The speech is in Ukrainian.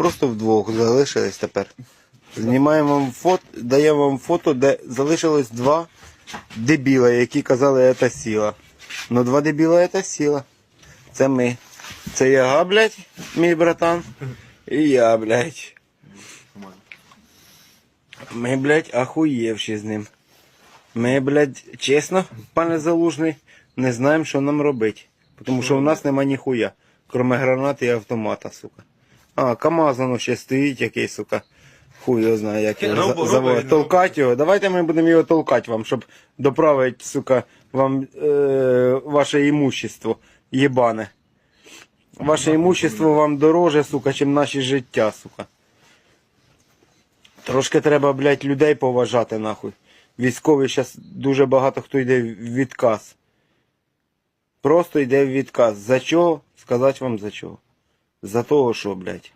Просто вдвох залишились тепер. Знімаємо вам фото, даємо вам фото, де залишилось два дебіла, які казали, це сила. Ну два дебіла це сила. Це ми. Це я, блядь, мій братан. І я, блядь. Ми, блядь, ахуєвші з ним. Ми, блядь, чесно, пане Залужний, не знаємо, що нам робити. Тому що у нас нема ніхуя, крім гранати і автомата, сука. А, КАМАЗ воно ще стоїть який, сука. Хуй його знає, як його Робо- за- заводить. Толкати його. Давайте ми будемо його толкати вам, щоб доправити, сука, вам е, ваше імущество єбане. Ваше імущество вам дороже, сука, чим наші життя, сука. Трошки треба, блядь, людей поважати, нахуй. Військові зараз дуже багато хто йде в відказ. Просто йде в відказ. За чого? Сказати вам за чого. За того, що, блядь.